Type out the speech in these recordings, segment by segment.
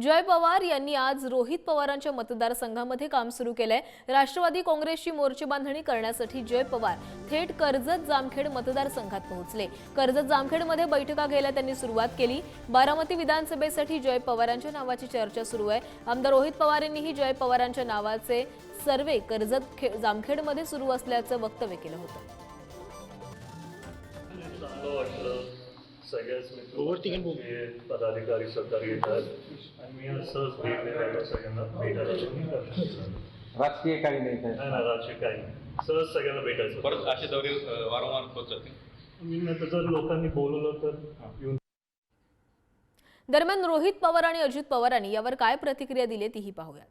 जय पवार यांनी आज रोहित पवारांच्या मतदारसंघामध्ये काम सुरू केलंय. राष्ट्रवादी काँग्रेसची मोर्चे बांधणी करण्यासाठी जय पवार थेट कर्जत जामखेड मतदारसंघात पोहोचले. कर्जत जामखेडमध्ये बैठका घ्यायला त्यांनी सुरुवात केली. बारामती विधानसभेसाठी जय पवारांच्या नावाची चर्चा सुरू आहे. आमदार रोहित पवार यांनीही जय पवारांच्या नावाचे सर्वे कर्जत खे- जामखेडमध्ये सुरू असल्याचं वक्तव्य केलं होतं. सगळ्याच मित्र पदाधिकारी सहकारी येतात आणि मी आज सहज भेट द्यायला सगळ्यांना भेटायला तुम्ही करणार. राजकीय काही नाही राजकीय काही नाही। सहज सगळ्यांना भेटायचं परत असे दौरे वारंवार होत जातील मी नंतर जर लोकांनी बोलवलं तर येऊन दरम्यान रोहित पवार आणि अजित पवारांनी यावर काय प्रतिक्रिया दिली तीही पाहूयात.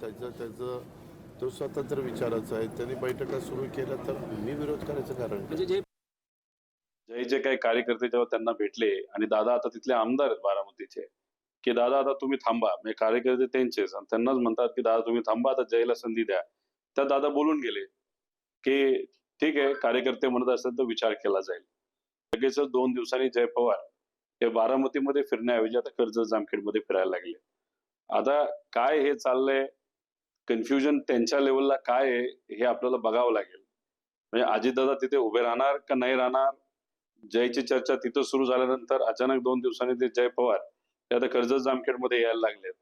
त्याचं त्याचं तो स्वतंत्र विचाराचा आहे. त्यांनी बैठका सुरू केल्या तर मी विरोध करायचं कारण? जय जे काही कार्यकर्ते जेव्हा त्यांना भेटले आणि दादा आता तिथले आमदार आहेत बारामतीचे की दादा आता तुम्ही थांबा म्हणजे कार्यकर्ते त्यांचेच. आणि त्यांनाच म्हणतात की दादा तुम्ही थांबा आता जयला संधी द्या. त्या दादा बोलून गेले की ठीक आहे कार्यकर्ते म्हणत असतात तर विचार केला जाईल. लगेच दोन दिवसांनी जय पवार हे बारामतीमध्ये फिरण्याऐवजी आता कर्ज जामखेडमध्ये फिरायला लागले. आता काय हे चाललंय? कन्फ्युजन त्यांच्या लेवलला काय आहे हे आपल्याला बघावं लागेल. म्हणजे अजितदादा तिथे उभे राहणार का नाही राहणार? जयची चर्चा तिथं सुरू झाल्यानंतर अचानक दोन दिवसांनी ते जय पवार ते आता कर्जत जामखेडमध्ये यायला लागलेत.